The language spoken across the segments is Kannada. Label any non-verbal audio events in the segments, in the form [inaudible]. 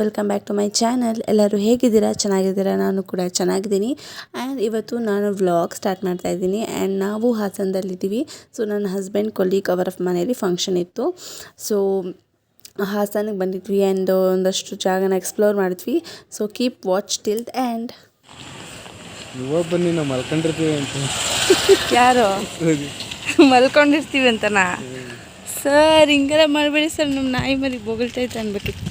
Welcome back to my channel ಎಲ್ಲರೂ ಹೇಗಿದ್ದೀರಾ? ಚೆನ್ನಾಗಿದ್ದೀರಾ? ನಾನು ಕೂಡ ಚೆನ್ನಾಗಿದ್ದೀನಿ. ಆ್ಯಂಡ್ ಇವತ್ತು ನಾನು ವ್ಲಾಗ್ ಸ್ಟಾರ್ಟ್ ಮಾಡ್ತಾಯಿದ್ದೀನಿ ಆ್ಯಂಡ್ ನಾವು ಹಾಸನದಲ್ಲಿದ್ದೀವಿ. ಸೊ ನನ್ನ ಹಸ್ಬೆಂಡ್ ಕೊಲೀಗ್ ಅವರ ಮನೆಯಲ್ಲಿ ಫಂಕ್ಷನ್ ಇತ್ತು. ಸೊ ಹಾಸನಿಗೆ ಬಂದಿದ್ವಿ ಆ್ಯಂಡ್ ಒಂದಷ್ಟು ಜಾಗನ ಎಕ್ಸ್ಪ್ಲೋರ್ ಮಾಡಿದ್ವಿ. So keep watch till end ಇವಾಗ ಬನ್ನಿ ನಾವು ಮಲ್ಕೊಂಡಿರ್ತೀವಿ ಅಂತ. [laughs] ಯಾರು? ಮಲ್ಕೊಂಡಿರ್ತೀವಿ ಅಂತನಾ? ಸರ್ ಹಿಂಗೆಲ್ಲ ಮಾಡಬೇಡಿ ಸರ್ ನಮ್ಮ ನಾಯಿ ಮರಿ ಬೊಗಳ್ತೈತೆ ಅನ್ಬೇಕಿತ್ತು.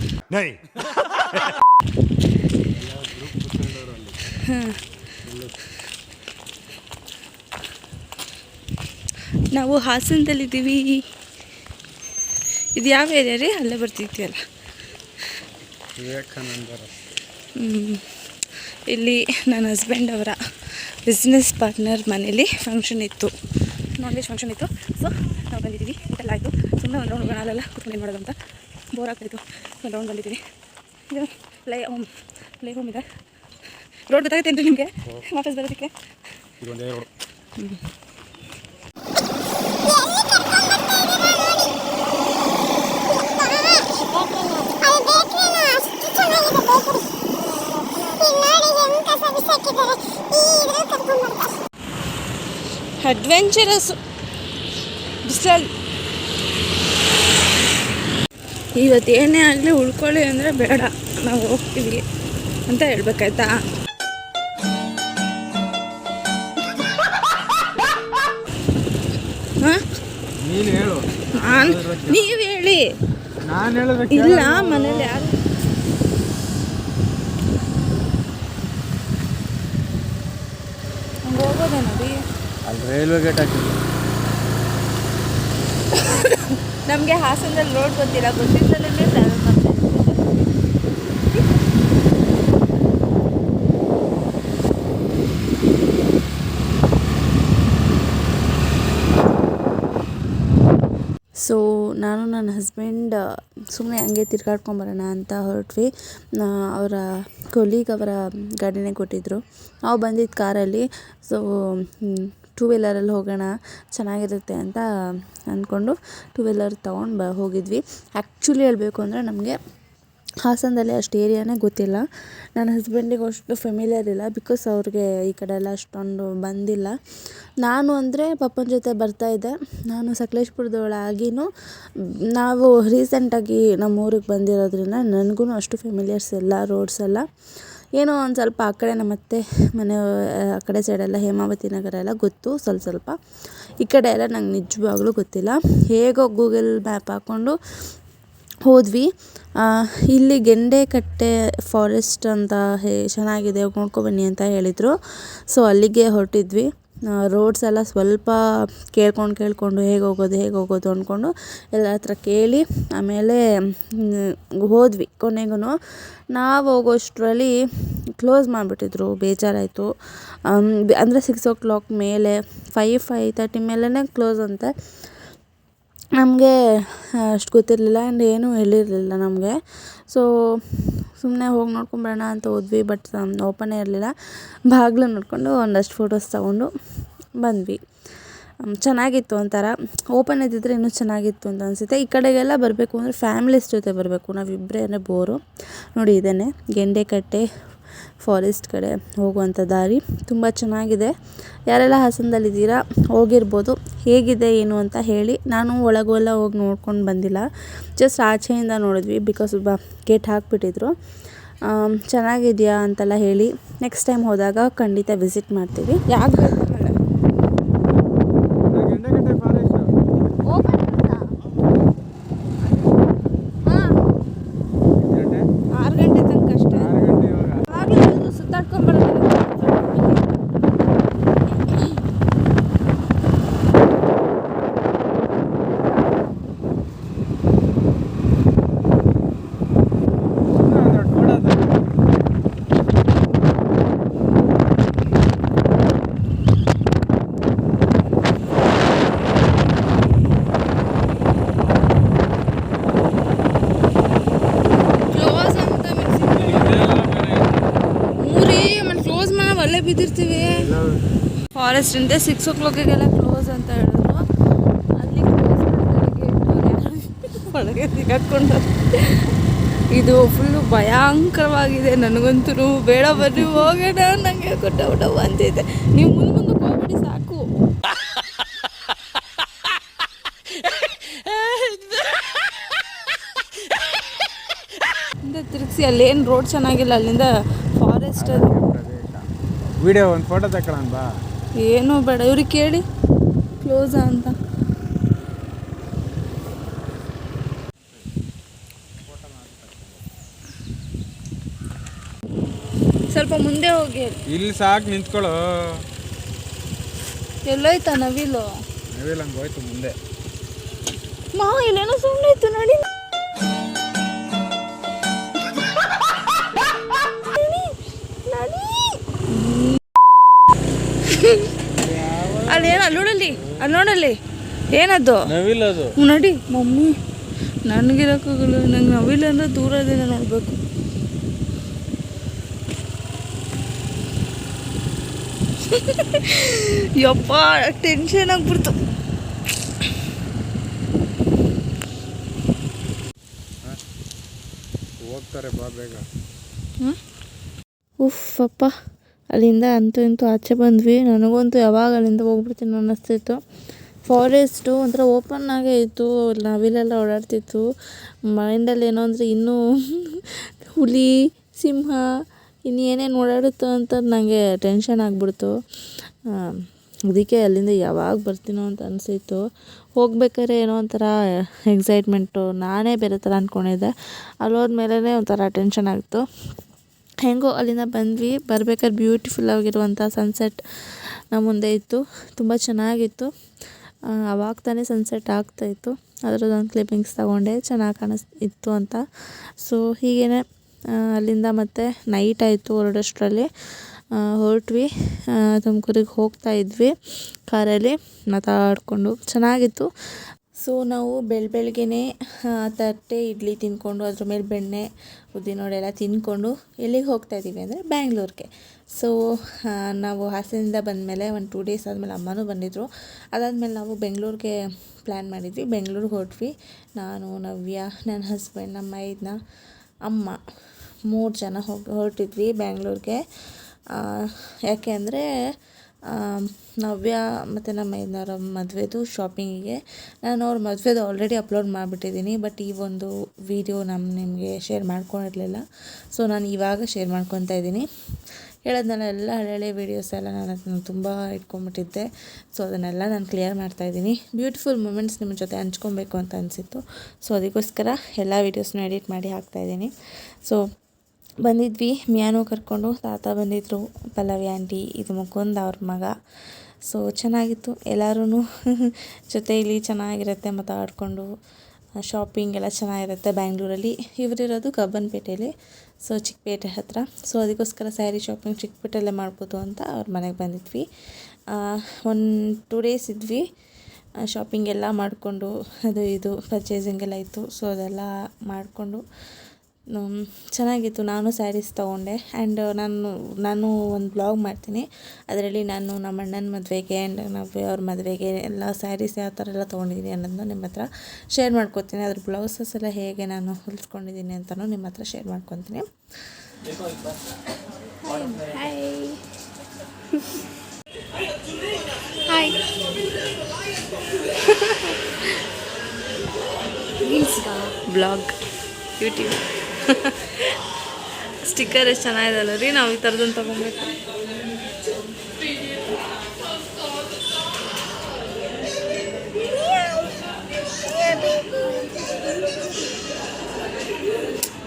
[laughs] ನಾವು ಹಾಸನದಲ್ಲಿದ್ದೀವಿ. ಇದು ಯಾವ ಏರಿಯಾ ರೀ? ಅಲ್ಲೇ ಬರ್ತಿದ್ವಲ್ಲ ಹ್ಞೂ ಇಲ್ಲಿ ನನ್ನ ಹಸ್ಬೆಂಡ್ ಅವರ ಬಿಸ್ನೆಸ್ ಪಾರ್ಟ್ನರ್ ಮನೇಲಿ ಫಂಕ್ಷನ್ ಇತ್ತು. ನಾನ್ ವೆಜ್ ಫಂಕ್ಷನ್ ಇತ್ತು. ಸೊ ನಾವು ಬಂದಿದ್ದೀವಿ. ಊಟೆಲ್ಲ ಆಯಿತು. ಸುಮ್ಮನೆ ಒಂದು ರೌಂಡ್ ಅಲ್ಲೆಲ್ಲ ಕುತ್ಕೊಂಡು ಏನು ಮಾಡೋದು ಅಂತ? ಬೋರ್ ಆಗ್ತಾಯಿತ್ತು ಒಂದು ರೌಂಡ್ ಬಂದಿದ್ದೀವಿ. ಇದು ಪ್ಲೇ ಹೋಮ್ ಪ್ಲೇ ಹೋಮ್ ಇದೆ. ರೋಡ್ ಗೊತ್ತಾಗತ್ತೇನು ನಿಮಗೆ? ವಾಪಸ್ ಬರೋದಕ್ಕೆ? ಅಡ್ವೆಂಚರಸ್ ಬಿಸಲ್ ಇವತ್ತೇನೇ ಆಗಲಿ ಉಳ್ಕೊಳ್ಳಿ ಅಂದರೆ ಬೇಡ. ನಾವು ಹೋಗ್ತೀವಿ ಅಂತ ಹೇಳ್ಬೇಕಾಯ್ತಾ? ನೀವು ಹೇಳಿ. ಇಲ್ಲ ಮನೇಲಿ ಯಾರು? ಅಲ್ಲಿ ರೈಲ್ವೆ ಗೇಟ್ ನಮಗೆ ಹಾಸನದಲ್ಲಿ ರೋಡ್ ಗೊತ್ತಿಲ್ಲ ಗೊತ್ತಿದ್ದಲ್ಲೇ ಟ್ರಾವೆಲ್ ಮಾಡ್ತಾ ಇದ್ದೀವಿ. ಸೊ ನಾನು ನನ್ನ ಹಸ್ಬೆಂಡ್ ಸುಮ್ಮನೆ ಹಂಗೆ ತಿರ್ಗಾಡ್ಕೊಂಬರೋಣ ಅಂತ ಹೊರಟ್ವಿ. ಅವರ ಕೊಲೀಗ್ ಅವರ ಗಾಡಿನೇ ಕೊಟ್ಟಿದ್ದರು ನಾವು ಬಂದಿದ್ದು ಕಾರಲ್ಲಿ ಸೊ ಟೂ ವೀಲರಲ್ಲಿ ಹೋಗೋಣ, ಚೆನ್ನಾಗಿರುತ್ತೆ ಅಂತ ಅಂದ್ಕೊಂಡು ಟೂ ವೀಲರ್ ತೊಗೊಂಡು ಬ, ಹೋಗಿದ್ವಿ. ಆ್ಯಕ್ಚುಲಿ ಹೇಳಬೇಕು ಅಂದರೆ ನಮಗೆ ಹಾಸನದಲ್ಲಿ ಅಷ್ಟು ಏರಿಯಾನೇ ಗೊತ್ತಿಲ್ಲ. ನನ್ನ ಹಸ್ಬೆಂಡಿಗೂ ಅಷ್ಟು ಫೆಮಿಲಿಯರ್ ಇಲ್ಲ ಬಿಕಾಸ್ ಅವ್ರಿಗೆ ಈ ಕಡೆ ಎಲ್ಲ ಅಷ್ಟೊಂದು ಬಂದಿಲ್ಲ. ನಾನು ಅಂದರೆ ಪಪ್ಪನ ಜೊತೆ ಬರ್ತಾಯಿದ್ದೆ ನಾನು ಸಕಲೇಶ್ಪುರದೊಳಾಗಿನೂ ನಾವು ರೀಸೆಂಟಾಗಿ ನಮ್ಮ ಊರಿಗೆ ಬಂದಿರೋದ್ರಿಂದ ನನಗೂ ಅಷ್ಟು ಫೆಮಿಲಿಯರ್ಸ್ ಇಲ್ಲ ರೋಡ್ಸ್ ಎಲ್ಲ. ಏನೋ ಒಂದು ಸ್ವಲ್ಪ ಆ ಕಡೆ ನಮ್ಮ ಅತ್ತೆ ಮನೆ, ಆ ಕಡೆ ಸೈಡೆಲ್ಲ ಹೇಮಾವತಿ ನಗರ ಎಲ್ಲ ಗೊತ್ತು ಸ್ವಲ್ಪ ಸ್ವಲ್ಪ. ಈ ಕಡೆ ಎಲ್ಲ ನಂಗೆ ನಿಜವಾಗ್ಲೂ ಗೊತ್ತಿಲ್ಲ. ಹೇಗೋ ಗೂಗಲ್ ಮ್ಯಾಪ್ ಹಾಕ್ಕೊಂಡು ಹೋದ್ವಿ. ಇಲ್ಲಿ ಗೆಂಡೆಕಟ್ಟೆ ಫಾರೆಸ್ಟ್ ಅಂತ ಹೇ, ಚೆನ್ನಾಗಿದೆ, ನೋಡ್ಕೊಬನ್ನಿ ಅಂತ ಹೇಳಿದರು. ಸೊ ಅಲ್ಲಿಗೆ ಹೊರಟಿದ್ವಿ. ರೋಡ್ಸ್ ಎಲ್ಲ ಸ್ವಲ್ಪ ಕೇಳ್ಕೊಂಡು ಕೇಳಿಕೊಂಡು ಹೇಗೆ ಹೋಗೋದು ಹೇಗೆ ಹೋಗೋದು ಅಂದ್ಕೊಂಡು ಎಲ್ಲ ಹತ್ರ ಕೇಳಿ ಆಮೇಲೆ ಹೋದ್ವಿ ಕೊನೆಗೂ ನಾವು ಹೋಗೋಷ್ಟರಲ್ಲಿ ಕ್ಲೋಸ್ ಮಾಡಿಬಿಟ್ಟಿದ್ರು, ಬೇಜಾರಾಯಿತು. ಅಂದರೆ ಸಿಕ್ಸ್ ಓ ಕ್ಲಾಕ್ ಮೇಲೆ ಫೈವ್ ಫೈವ್ ತರ್ಟಿ ಮೇಲೇ ಕ್ಲೋಸ್ ಅಂತೆ. ನಮಗೆ ಅಷ್ಟು ಗೊತ್ತಿರಲಿಲ್ಲ ಆ್ಯಂಡ್ ಏನೂ ಹೇಳಿರಲಿಲ್ಲ ನಮಗೆ. ಸೊ ಸುಮ್ಮನೆ ಹೋಗಿ ನೋಡ್ಕೊಂಬರೋಣ ಅಂತ ಹೋದ್ವಿ ಬಟ್ ಓಪನೇ ಇರಲಿಲ್ಲ. ಬಾಗಿಲು ನೋಡಿಕೊಂಡು ಒಂದಷ್ಟು ಫೋಟೋಸ್ ತಗೊಂಡು ಬಂದ್ವಿ. ಚೆನ್ನಾಗಿತ್ತು ಒಂಥರ. ಓಪನ್ ಇದ್ದಿದ್ರೆ ಇನ್ನೂ ಚೆನ್ನಾಗಿತ್ತು ಅಂತ ಅನಿಸುತ್ತೆ. ಈ ಕಡೆಗೆಲ್ಲ ಬರಬೇಕು ಅಂದರೆ ಫ್ಯಾಮಿಲಿಸ್ ಜೊತೆ ಬರಬೇಕು. ನಾವಿಬ್ಬರೇ ಅಂದರೆ ಬೋರು ನೋಡಿ ಇದೇನೆ ಗೆಂಡೆಕಟ್ಟೆ ಫಾರೆಸ್ಟ್ ಕಡೆ ಹೋಗುವಂಥ ದಾರಿ ತುಂಬ ಚೆನ್ನಾಗಿದೆ. ಯಾರೆಲ್ಲ ಹಾಸನದಲ್ಲಿದ್ದೀರಾ, ಹೋಗಿರ್ಬೋದು. ಹೇಗಿದೆ, ಏನು ಅಂತ ಹೇಳಿ ನಾನು ಒಳಗೆಲ್ಲ ಹೋಗಿ ನೋಡ್ಕೊಂಡು ಬಂದಿಲ್ಲ. ಜಸ್ಟ್ ಆಚೆಯಿಂದ ನೋಡಿದ್ವಿ ಬಿಕಾಸ್ ಒಬ್ಬ ಗೇಟ್ ಹಾಕಿಬಿಟ್ಟಿದ್ರು. ಚೆನ್ನಾಗಿದೆಯಾ ಅಂತೆಲ್ಲ ಹೇಳಿ ನೆಕ್ಸ್ಟ್ ಟೈಮ್ ಹೋದಾಗ ಖಂಡಿತ ವಿಸಿಟ್ ಮಾಡ್ತೀವಿ. ಯಾಕೆ ಗೆಂಡೆಕಟ್ಟೆ ಫಾರೆಸ್ಟ್ ಗಂಟೆ ಆರು ಗಂಟೆ ತನಕ ಅಷ್ಟೇ ಆರು ಗಂಟೆ ಇವಾಗ ಆಗ್ಲೂ ಸುತ್ತಾಡ್ಕೊಂಬರೋದು ಸುಮ್ನೆ ಒಂದೆರಡು photo ತೆಗ್ದು. ಕ್ಲೋಸ್ ಅಂತ ಮೂರಿ ಆಮೇಲೆ ಕ್ಲೋಸ್ ಮಾಡಿ ಅಲ್ಲೇ ಬಿದ್ದಿರ್ತೀವಿ ಇಂದ ಸಿಕ್ಸ್ ಓ ಕ್ಲಾಕಿಗೆಲ್ಲ ಕ್ಲೋಸ್ ಅಂತ ಹೇಳಿದ್ರು. ಅಲ್ಲಿ ಕ್ಲೋಸ್ ಒಳಗೆ ಇದು ಫುಲ್ಲು ಭಯಂಕರವಾಗಿದೆ. ನನಗಂತೂ ಬೇಡ ಬರ್ರಿ, ಹೋಗೋಣ ನನಗೆ ಕೊಟ್ಟ ಊಟ ಅಂತಿದೆ ನೀವು ಮುಂದೆ ಮುಂದಕ್ಕೆ ಹೋಗ್ಬಿಡಿ ಸಾಕು. ಹಿಂದೆ ತಿರುಗಿಸಿ, ಅಲ್ಲೇನು ರೋಡ್ ಚೆನ್ನಾಗಿಲ್ಲ, ಅಲ್ಲಿಂದ ಫಾರೆಸ್ಟ್ ವಿಡಿಯೋ ಒಂದು ಫೋಟೋ ತಗೊಳ್ಳೋಣ ಬಾ. ಏನೂ ಬೇಡ. ಇವ್ರಿಗೆ ಕೇಳಿ. ಕ್ಲೋಸಾ ಅಂತ. ಸ್ವಲ್ಪ ಮುಂದೆ ಹೋಗಿ ಇಲ್ಲಿ ಸಾಕು ನಿಂತ್ಕೊಳ್ಳೋ. ಎಲ್ಲೋಯ್ತಾ ನವಿಲು? ನವಿಲ್ ಹಂಗೆ ಹೋಯ್ತು ಮುಂದೆ. ಮಾ ಇಲ್ಲೇನೋ ಸುಮ್ಮನೆ ಇತ್ತು ನಡಿ ಅಲ್ಲಿ ನೋಡಲ್ಲಿ ಏನದು? ನವಿಲ್ ಅದು ಹ್ಞೂ ನಡಿ ಮಮ್ಮಿ. ನನಗಿರೋಕ್ಕಾಗಲ್ಲ ನಂಗೆ ನವಿಲ್ ಅಂದ್ರೆ ದೂರದಿಂದ ನೋಡಬೇಕು. ಯಪ್ಪ ಟೆನ್ಷನ್ ಆಗ್ಬಿಡ್ತು. ಹೋಗ್ತಾರೆ ಬಾ ಬೇಗ. ಉಫ್ ಅಪ್ಪ. ಅಲ್ಲಿಂದ ಅಂತೂ ಇಂತೂ ಆಚೆ ಬಂದ್ವಿ. ನನಗಂತೂ ಯಾವಾಗ ಅಲ್ಲಿಂದ ಹೋಗ್ಬಿಡ್ತೀನಿ ಅನ್ನಿಸ್ತಿತ್ತು ಫಾರೆಸ್ಟು ಒಂಥರ ಓಪನ್ ಆಗೇ ಇತ್ತು. ನವಿಲೆಲ್ಲ ಓಡಾಡ್ತಿತ್ತು. ಮೈಂಡಲ್ಲಿ ಏನೋ ಅಂದರೆ ಇನ್ನೂ [laughs] ಹುಲಿ, ಸಿಂಹ, ಇನ್ನು ಏನೇನು ಓಡಾಡುತ್ತೋ ಅಂತ ನನಗೆ ಟೆನ್ಷನ್ ಆಗಿಬಿಡ್ತು. ಅದಕ್ಕೆ ಅಲ್ಲಿಂದ ಯಾವಾಗ ಬರ್ತೀನೋ ಅಂತ ಅನಿಸಿತ್ತು. ಹೋಗ್ಬೇಕಾದ್ರೆ ಏನೋ ಒಂಥರ ಎಕ್ಸೈಟ್ಮೆಂಟು ನಾನೇ ಬೇರೆ ಥರ ಅಂದ್ಕೊಂಡಿದ್ದೆ ಅಲ್ಲಿ ಹೋದ್ಮೇಲೆ ಒಂಥರ ಟೆನ್ಷನ್ ಆಗಿತ್ತು ಹೆಂಗೋ ಅಲ್ಲಿಂದ ಬಂದ್ವಿ. ಬರ್ಬೇಕಾದ್ರೆ ಬ್ಯೂಟಿಫುಲ್ ಆಗಿರುವಂಥ ಸನ್ಸೆಟ್ ನಮ್ಮ ಮುಂದೆ ಇತ್ತು. ತುಂಬ ಚೆನ್ನಾಗಿತ್ತು. ಅವಾಗ ತಾನೇ ಸನ್ಸೆಟ್ ಆಗ್ತಾಯಿತ್ತು ಅದರದ್ದೊಂದು ಕ್ಲಿಪ್ಪಿಂಗ್ಸ್ ತಗೊಂಡೆ. ಚೆನ್ನಾಗಿ ಕಾಣಿಸ್, ಇತ್ತು ಅಂತ. ಸೊ ಹೀಗೇ ಅಲ್ಲಿಂದ ಮತ್ತೆ ನೈಟ್ ಆಯಿತು ಹೊರಡೋಷ್ಟರಲ್ಲಿ. ಹೊರಟ್ವಿ. ತುಮಕೂರಿಗೆ ಹೋಗ್ತಾ ಇದ್ವಿ ಕಾರಲ್ಲಿ. ಮಾತಾಡಿಕೊಂಡು. ಚೆನ್ನಾಗಿತ್ತು. ಸೊ ನಾವು ಬೆಳ ಬೆಳಗ್ಗೆ ತಟ್ಟೆ, ಇಡ್ಲಿ ತಿಂದ್ಕೊಂಡು ಅದ್ರ ಮೇಲೆ ಬೆಣ್ಣೆ ಉದ್ದಿನೋಡೆ ಎಲ್ಲ ತಿಂದ್ಕೊಂಡು ಎಲ್ಲಿಗೆ ಹೋಗ್ತಾ ಇದ್ದೀವಿ ಅಂದರೆ ಬ್ಯಾಂಗ್ಳೂರಿಗೆ. ಸೊ ನಾವು ಹಾಸನದಿಂದ ಬಂದಮೇಲೆ ಒಂದು ಟೂ ಡೇಸ್ ಆದಮೇಲೆ ಅಮ್ಮನೂ ಬಂದಿದ್ದರು ಅದಾದಮೇಲೆ ನಾವು ಬೆಂಗಳೂರಿಗೆ ಪ್ಲ್ಯಾನ್ ಮಾಡಿದ್ವಿ. ಬೆಂಗಳೂರಿಗೆ ಹೊರಟ್ವಿ. ನಾನು, ನವ್ಯ, ನನ್ನ ಹಸ್ಬೆಂಡ್ ನಮ್ಮ ಇದನ್ನ ಅಮ್ಮ ಮೂರು ಜನ ಹೋಗಿ, ಹೊರಟಿದ್ವಿ ಬ್ಯಾಂಗ್ಳೂರಿಗೆ. ಯಾಕೆ ಅಂದರೆ ನವ್ಯ ಮತ್ತು ನಮ್ಮ ಮೈದನವರ ಮದುವೆದು ಶಾಪಿಂಗಿಗೆ ನಾನು ಅವ್ರ ಮದುವೆದು ಆಲ್ರೆಡಿ ಅಪ್ಲೋಡ್ ಮಾಡಿಬಿಟ್ಟಿದ್ದೀನಿ ಬಟ್ ಈ ಒಂದು ವಿಡಿಯೋ ನಮ್ಮ ನಿಮಗೆ ಶೇರ್ ಮಾಡ್ಕೊಂಡಿರಲಿಲ್ಲ. ಸೊ ನಾನು ಇವಾಗ ಶೇರ್ ಮಾಡ್ಕೊತಾ ಇದ್ದೀನಿ ನಾನು ಎಲ್ಲ ಹಳೆ ಹಳೆ ವೀಡಿಯೋಸ್ ಎಲ್ಲ ನಾನು ಅದನ್ನು ತುಂಬ ಇಟ್ಕೊಂಡ್ಬಿಟ್ಟಿದ್ದೆ. ಸೊ ಅದನ್ನೆಲ್ಲ ನಾನು ಕ್ಲಿಯರ್ ಮಾಡ್ತಾಯಿದ್ದೀನಿ ಬ್ಯೂಟಿಫುಲ್ ಮೂಮೆಂಟ್ಸ್ ನಿಮ್ಮ ಜೊತೆ ಹಂಚ್ಕೊಬೇಕು ಅಂತ ಅನಿಸಿತ್ತು. ಸೊ ಅದಕ್ಕೋಸ್ಕರ ಎಲ್ಲ ವೀಡಿಯೋಸ್ನ ಎಡಿಟ್ ಮಾಡಿ ಹಾಕ್ತಾಯಿದ್ದೀನಿ ಸೊ ಬಂದಿದ್ವಿ. ಮಿಯಾನು ಕರ್ಕೊಂಡು ತಾತ ಬಂದಿದ್ದರು ಪಲ್ಲವಿ ಆಂಟಿ, ಇದು ಮುಕುಂದ್ ಅವ್ರ ಮಗ. ಸೊ ಚೆನ್ನಾಗಿತ್ತು. ಎಲ್ಲರೂ [laughs] ಜೊತೆಯಲ್ಲಿ ಚೆನ್ನಾಗಿರುತ್ತೆ ಮಾತಾಡಿಕೊಂಡು ಶಾಪಿಂಗ್ ಎಲ್ಲ ಚೆನ್ನಾಗಿರುತ್ತೆ ಬ್ಯಾಂಗ್ಳೂರಲ್ಲಿ. ಇವರಿರೋದು ಕಬ್ಬನ್ಪೇಟೆಯಲ್ಲಿ ಸೊ ಚಿಕ್ಕಪೇಟೆ ಹತ್ತಿರ ಸೊ ಅದಕ್ಕೋಸ್ಕರ ಸ್ಯಾರಿ ಶಾಪಿಂಗ್ ಚಿಕ್ಕಪೇಟೆಯಲ್ಲೇ ಮಾಡ್ಬೋದು ಅಂತ ಅವ್ರ ಮನೆಗೆ ಬಂದಿದ್ವಿ. ಒಂದು ಟೂ ಡೇಸ್ ಇದ್ವಿ. ಶಾಪಿಂಗ್ ಎಲ್ಲ ಮಾಡಿಕೊಂಡು, ಅದು ಇದು ಪರ್ಚೇಸಿಂಗ್ ಎಲ್ಲ ಇತ್ತು. ಸೊ ಅದೆಲ್ಲ ಮಾಡಿಕೊಂಡು ಚೆನ್ನಾಗಿತ್ತು. ನಾನು ಸ್ಯಾರೀಸ್ ತೊಗೊಂಡೆ. ಆ್ಯಂಡ್ ನಾನು ನಾನು ಒಂದು ಬ್ಲಾಗ್ ಮಾಡ್ತೀನಿ. ಅದರಲ್ಲಿ ನಾನು ನಮ್ಮ ಅಣ್ಣನ ಮದುವೆಗೆ ಆ್ಯಂಡ್ ನವ್ಯ ಅವ್ರ ಮದುವೆಗೆ ಎಲ್ಲ ಸ್ಯಾರೀಸ್ ಯಾವ ಥರ ಎಲ್ಲ ತೊಗೊಂಡಿದ್ದೀನಿ ಅನ್ನೋದನ್ನ ನಿಮ್ಮ ಹತ್ರ ಶೇರ್ ಮಾಡ್ಕೊತೀನಿ ಅದ್ರ ಬ್ಲೌಸಸ್ ಎಲ್ಲ ಹೇಗೆ ನಾನು ಹೊಲಿಸ್ಕೊಂಡಿದ್ದೀನಿ ಅಂತಲೂ ನಿಮ್ಮ ಹತ್ರ ಶೇರ್ ಮಾಡ್ಕೊತೀನಿ. ಹಾಯ್ ಬ್ಲಾಗ್ ಯೂಟ್ಯೂಬ್ ಸ್ಟಿಕ್ಕರ್ ಎಷ್ಟು ಚೆನ್ನಾಗಿದಲ್ಲ ರೀ? ನಾವು ಈ ಥರದನ್ನು ತೊಗೊಬೇಕು.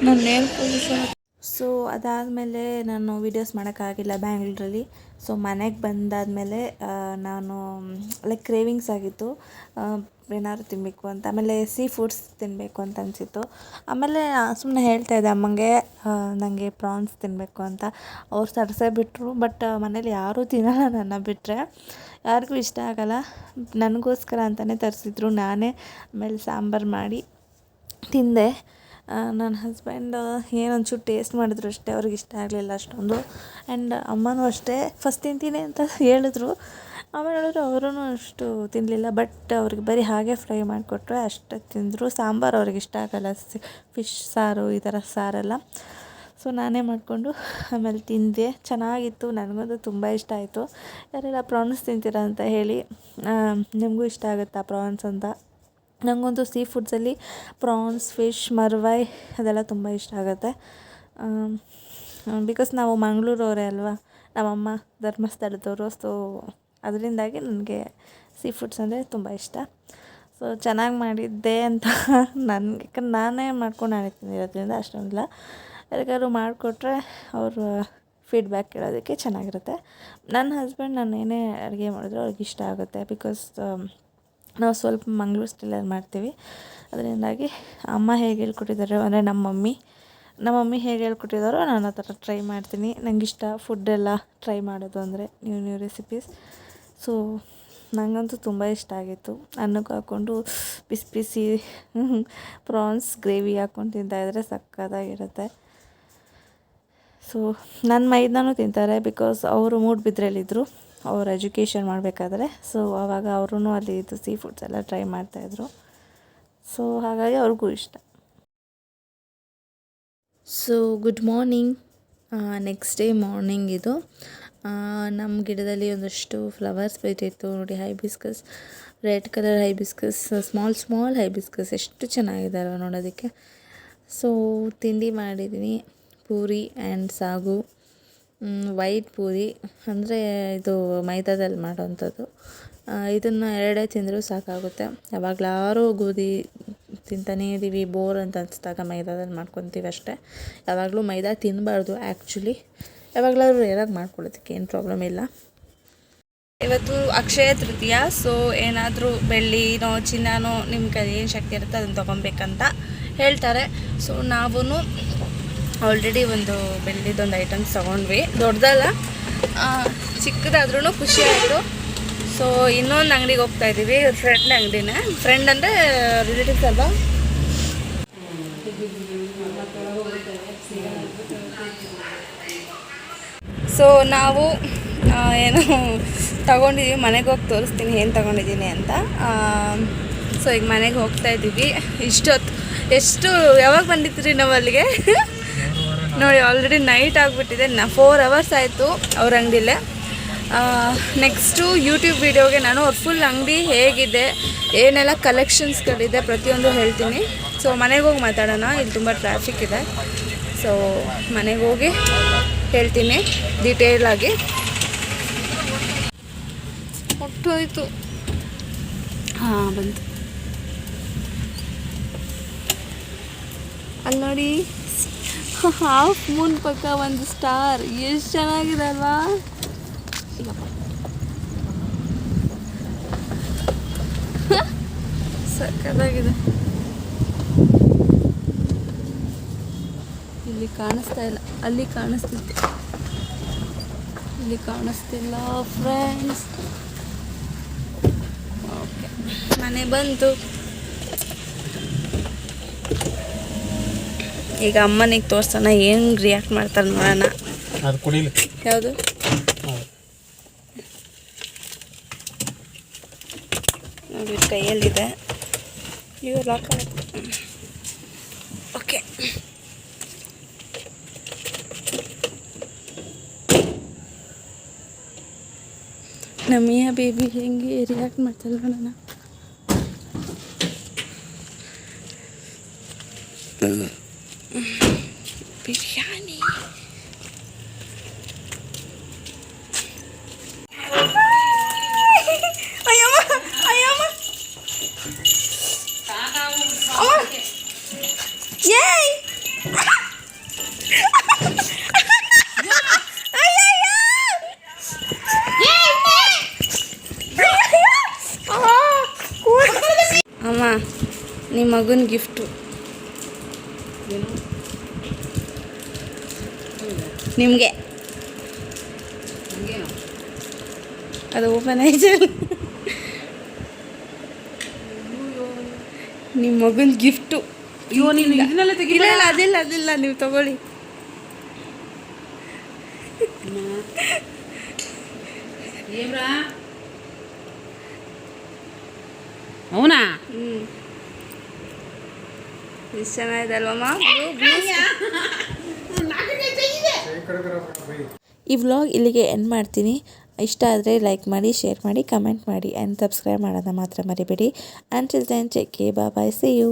ನನ್ನ ನೇಲ್ ಸೊ ಅದಾದಮೇಲೆ ನಾನು ವೀಡಿಯೋಸ್ ಮಾಡೋಕ್ಕಾಗಿಲ್ಲ ಬ್ಯಾಂಗ್ಳೂರಲ್ಲಿ ಸೊ ಮನೆಗೆ ಬಂದಾದಮೇಲೆ ನಾನು ಲೈಕ್ ಕ್ರೇವಿಂಗ್ಸ್ ಆಗಿತ್ತು. ಏನಾದ್ರು ತಿನ್ನಬೇಕು ಅಂತ. ಆಮೇಲೆ ಸೀ ಫುಡ್ಸ್ ತಿನ್ನಬೇಕು ಅಂತ ಅನಿಸಿತ್ತು. ಆಮೇಲೆ ಸುಮ್ಮನೆ ಹೇಳ್ತಾ ಇದ್ದೆ ಅಮ್ಮಂಗೆ ನನಗೆ ಪ್ರಾನ್ಸ್ ತಿನ್ನಬೇಕು ಅಂತ. ಅವ್ರು ತರಿಸೇ ಬಿಟ್ಟರು ಬಟ್ ಮನೇಲಿ ಯಾರೂ ತಿನ್ನಲ್ಲ ನನ್ನ ಬಿಟ್ಟರೆ ಯಾರಿಗೂ ಇಷ್ಟ ಆಗಲ್ಲ. ನನಗೋಸ್ಕರ ಅಂತಲೇ ತರಿಸಿದ್ರು ನಾನೇ. ಆಮೇಲೆ ಸಾಂಬಾರು ಮಾಡಿ ತಿಂದೆ. ನನ್ನ ಹಸ್ಬೆಂಡ್ ಏನೊಂಚೂರು ಟೇಸ್ಟ್ ಮಾಡಿದ್ರು ಅಷ್ಟೇ ಅವ್ರಿಗೆ ಇಷ್ಟ ಆಗಲಿಲ್ಲ ಅಷ್ಟೊಂದು. ಆ್ಯಂಡ್ ಅಮ್ಮನೂ ಅಷ್ಟೇ ಫಸ್ಟ್ ತಿಂತೀನಿ ಅಂತ ಹೇಳಿದ್ರು. ಆಮೇಲೆ ಹೇಳಿದ್ರು ಅವರೂ ಅಷ್ಟು ತಿನ್ನಲಿಲ್ಲ ಬಟ್ ಅವ್ರಿಗೆ ಬರೀ ಹಾಗೆ ಫ್ರೈ ಮಾಡಿಕೊಟ್ರೆ ಅಷ್ಟು ತಿಂದರು. ಸಾಂಬಾರು ಅವ್ರಿಗೆ ಇಷ್ಟ ಆಗಲ್ಲ ಫಿಶ್ ಸಾರು ಈ ಥರ ಸಾರೆಲ್ಲ. ಸೊ ನಾನೇ ಮಾಡಿಕೊಂಡು ಆಮೇಲೆ ತಿಂದೆ. ಚೆನ್ನಾಗಿತ್ತು, ನನಗಂತೂ ತುಂಬ ಇಷ್ಟ ಆಯಿತು. ಯಾರೆಲ್ಲ ಪ್ರಾನ್ಸ್ ತಿಂತೀರಾ ಅಂತ ಹೇಳಿ ನಿಮಗೂ ಇಷ್ಟ ಆಗುತ್ತಾ ಪ್ರಾನ್ಸ್ ಅಂತ? ನನಗಂತೂ ಸೀ ಫುಡ್ಸಲ್ಲಿ ಪ್ರಾನ್ಸ್, ಫಿಶ್, ಮರ್ವೈ ಅದೆಲ್ಲ ತುಂಬ ಇಷ್ಟ ಆಗುತ್ತೆ. ಬಿಕಾಸ್ ನಾವು ಮಂಗಳೂರವರೇ ಅಲ್ವಾ? ನಮ್ಮಮ್ಮ ಧರ್ಮಸ್ಥಳದವರು, ಸೊ ಅದರಿಂದಾಗಿ ನನಗೆ ಸೀ ಫುಡ್ಸ್ ಅಂದರೆ ತುಂಬ ಇಷ್ಟ. ಸೊ ಚೆನ್ನಾಗಿ ಮಾಡಿದ್ದೆ ಅಂತ [laughs] ನನಗೆ ನಾನೇ ಮಾಡ್ಕೊಂಡು ನಾನೇ ತಿಂದಿರೋದ್ರಿಂದ ಅಷ್ಟೊಂದಿಲ್ಲ. ಯಾರಿಗಾದ್ರು ಮಾಡಿಕೊಟ್ರೆ ಅವರು ಫೀಡ್ಬ್ಯಾಕ್ ಕೇಳೋದಕ್ಕೆ ಚೆನ್ನಾಗಿರುತ್ತೆ. ನನ್ನ ಹಸ್ಬೆಂಡ್ ನಾನು ಏನೇ ಅಡುಗೆ ಮಾಡಿದ್ರು ಅವ್ರಿಗೆ ಇಷ್ಟ ಆಗುತ್ತೆ ಬಿಕಾಸ್ ನಾವು ಸ್ವಲ್ಪ ಮಂಗ್ಳೂರು ಸ್ಟೈಲಲ್ಲಿ ಮಾಡ್ತೀವಿ. ಅದರಿಂದಾಗಿ ಅಮ್ಮ ಹೇಗೆ ಹೇಳ್ಕೊಟ್ಟಿದ್ದಾರೆ ಅಂದರೆ ನಮ್ಮ ಮಮ್ಮಿ ನಮ್ಮ ಮಮ್ಮಿ ಹೇಗೆ ಹೇಳ್ಕೊಟ್ಟಿದ್ದಾರೋ ನಾನು ಆ ಥರ ಟ್ರೈ ಮಾಡ್ತೀನಿ. ನನಗಿಷ್ಟ ಫುಡ್ಡೆಲ್ಲ ಟ್ರೈ ಮಾಡೋದು ಅಂದರೆ ನ್ಯೂ ನ್ಯೂ ರೆಸಿಪೀಸ್ ಸೊ ನನಗಂತೂ ತುಂಬ ಇಷ್ಟ ಆಗಿತ್ತು. ಅನ್ನಕ್ಕೆ ಹಾಕ್ಕೊಂಡು ಬಿಸಿ ಬಿಸಿ ಪ್ರಾನ್ಸ್ ಗ್ರೇವಿ ಹಾಕ್ಕೊಂಡು ತಿಂತಾಯಿದ್ರೆ ಸಕ್ಕತ್ತಾಗಿರುತ್ತೆ. ಸೊ ನನ್ನ ಮೈದಾನು ತಿಂತಾರೆ ಬಿಕಾಸ್ ಅವರು ಮೂಡ್ಬಿದ್ರಲ್ಲಿದ್ದರು ಅವ್ರು ಎಜುಕೇಷನ್ ಮಾಡಬೇಕಾದ್ರೆ. ಸೊ ಆವಾಗ ಅವರು ಅಲ್ಲಿ ಇದು ಸೀ ಫುಡ್ಸ್ ಎಲ್ಲ ಟ್ರೈ ಮಾಡ್ತಾಯಿದ್ರು ಸೊ ಹಾಗಾಗಿ ಅವ್ರಿಗೂ ಇಷ್ಟ. So good morning next day morning ಇದು. ನಮ್ಮ ಗಿಡದಲ್ಲಿ ಒಂದಷ್ಟು ಫ್ಲವರ್ಸ್ ಬಿಟ್ಟಿತ್ತು ನೋಡಿ hibiscus red colour hibiscus small small hibiscus ಎಷ್ಟು ಚೆನ್ನಾಗಿದೆ ಅಲ್ವಾ ನೋಡೋದಕ್ಕೆ. ಸೊ ತಿಂಡಿ ಮಾಡಿದ್ದೀನಿ. ಪೂರಿ ಆ್ಯಂಡ್ ಸಾಗು. ವೈಟ್ ಪೂರಿ, ಅಂದರೆ ಇದು ಮೈದಾದಲ್ಲಿ ಮಾಡೋವಂಥದ್ದು. ಇದನ್ನು ಎರಡೇ ತಿಂದರೂ ಸಾಕಾಗುತ್ತೆ. ಯಾವಾಗಲಾರು ಗೋಧಿ ತಿಂತಾನೇ ಇದ್ದೀವಿ ಬೋರ್ ಅಂತ ಅನಿಸ್ದಾಗ ಮೈದಾದಲ್ಲಿ ಮಾಡ್ಕೊತೀವಿ ಅಷ್ಟೇ. ಯಾವಾಗಲೂ ಮೈದಾ ತಿನ್ನಬಾರ್ದು ಆ್ಯಕ್ಚುಲಿ ಯಾವಾಗಲಾದ್ರೂ ರೇರಾಗಿ ಮಾಡ್ಕೊಳ್ಳೋದಕ್ಕೆ ಏನು ಪ್ರಾಬ್ಲಮ್ ಇಲ್ಲ. ಇವತ್ತು ಅಕ್ಷಯ ತೃತೀಯ ಸೊ ಏನಾದರೂ ಬೆಳ್ಳಿನೋ, ಚಿನ್ನನೋ ನಿಮ್ಗೆ ಏನು ಶಕ್ತಿ ಇರುತ್ತೆ ಅದನ್ನು ತೊಗೊಬೇಕಂತ ಹೇಳ್ತಾರೆ. ಸೊ ನಾವು ಆಲ್ರೆಡಿ ಒಂದು ಬೆಳ್ಳಿದೊಂದು ಐಟಮ್ಸ್ ತೊಗೊಂಡ್ವಿ. ದೊಡ್ಡದಲ್ಲ ಚಿಕ್ಕದಾದ್ರೂ ಖುಷಿ ಆಯಿತು. ಸೊ ಇನ್ನೊಂದು ಅಂಗಡಿಗೆ ಹೋಗ್ತಾ ಇದ್ದೀವಿ ಫ್ರೆಂಡ್ ಅಂಗಡಿನ. ಫ್ರೆಂಡ್ ಅಂದರೆ ರಿಲೇಟಿವ್ಸ್ ಅಲ್ವಾ? ಸೊ ನಾವು ಏನು ತಗೊಂಡಿದ್ದೀವಿ ಮನೆಗೆ ಹೋಗಿ ತೋರಿಸ್ತೀನಿ, ಏನು ತಗೊಂಡಿದ್ದೀನಿ ಅಂತ. ಸೊ ಈಗ ಮನೆಗೆ ಹೋಗ್ತಾ ಇದ್ದೀವಿ ಇಷ್ಟೊತ್ತು ಎಷ್ಟು, ಯಾವಾಗ ಬಂದಿದ್ರಿ ನಾವು ಅಲ್ಲಿಗೆ? ನೋಡಿ ಆಲ್ರೆಡಿ ನೈಟ್ ಆಗಿಬಿಟ್ಟಿದೆ. ನ ಫೋರ್ ಅವರ್ಸ್ ಆಯಿತು ಅವ್ರ ಅಂಗಡಿಲೇ. ನೆಕ್ಸ್ಟು ಯೂಟ್ಯೂಬ್ ವೀಡಿಯೋಗೆ ನಾನು ಅವ್ರ ಫುಲ್ ಅಂಗಡಿ ಹೇಗಿದೆ ಏನೆಲ್ಲ ಕಲೆಕ್ಷನ್ಸ್ಗಳಿದೆ ಪ್ರತಿಯೊಂದು ಹೇಳ್ತೀನಿ. ಸೊ ಮನೆಗೆ ಹೋಗಿ ಮಾತಾಡೋಣ ಇಲ್ಲಿ ತುಂಬ ಟ್ರಾಫಿಕ್ ಇದೆ. ಸೊ ಮನೆಗೆ ಹೋಗಿ ಹೇಳ್ತೀನಿ ಡೀಟೇಲಾಗಿ ಆಗಿ. ಹೋಯ್ತು ಹಾಂ ಬಂತು. ಅಲ್ಲಿ ನೋಡಿ [laughs] ಹಾಫ್ ಮೂನ್ ಪಕ್ಕ ಒಂದು ಸ್ಟಾರ್ ಎಷ್ಟು ಚೆನ್ನಾಗಿದೆ ಅಲ್ವಾ? [laughs] ಸಕ್ಕತ್ತಾಗಿದೆ ಇಲ್ಲಿ ಕಾಣಿಸ್ತಾ ಇಲ್ಲ. ಅಲ್ಲಿ ಕಾಣಿಸ್ತಿತ್ತು. ಇಲ್ಲಿ ಕಾಣಿಸ್ತಿಲ್ಲ ಫ್ರೆಂಡ್ಸ್ ಓಕೆ ಮನೆ ಬಂತು. ಈಗ ಅಮ್ಮನಿಗೆ ತೋರ್ಸೋಣ ಏನು ರಿಯಾಕ್ಟ್ ಮಾಡ್ತಾರೆ ನೋಡೋಣ. ಅದು ಕುಡಿಲಿ. ಯಾವುದು? ನೋಡಿ ಕೈಯಲ್ಲಿದೆ. ಇವು ಲಾಕ್ ಓಕೆ ನಮ್ಮಿಯ ಬೇಬಿ ಹೆಂಗೆ ರಿಯಾಕ್ಟ್ ಮಾಡ್ತಾರೆ ನೋಡೋಣ. ಬಿರಿಯಾನಿ ಅಯ್ಯಮ್ಮ ಅಯ್ಯಮ್ಮ ಅಮ್ಮ ಏಯ್ ಅಮ್ಮ ನಿಮ್ಮ ಮಗನ ಗಿಫ್ಟು ನಿಮಗೆ? ಅದು ಓಪನ್ ಆಯ್ತು. ನಿಮ್ಮ ಮಗನ ಗಿಫ್ಟು ಅಯ್ಯೋ ನೀನು ಇದನ್ನೆಲ್ಲ ಅದಿಲ್ಲ ಅದಿಲ್ಲ ನೀವು ತಗೊಳ್ಳಿ. ಅವನಾ ಹ್ಞೂ ಇಷ್ಟ ಚೆನ್ನಾಗಿದೆ ಅಲ್ವಮ್ಮ? ಈ ವ್ಲಾಗ್ ಇಲ್ಲಿಗೆ ಎಂಡ್ ಮಾಡ್ತೀನಿ. ಇಷ್ಟ ಆದರೆ ಲೈಕ್ ಮಾಡಿ ಶೇರ್ ಮಾಡಿ ಕಮೆಂಟ್ ಮಾಡಿ ಆ್ಯಂಡ್ ಸಬ್ಸ್ಕ್ರೈಬ್ ಮಾಡೋದನ್ನ ಮಾತ್ರ ಮರಿಬೇಡಿ. And then check bye see you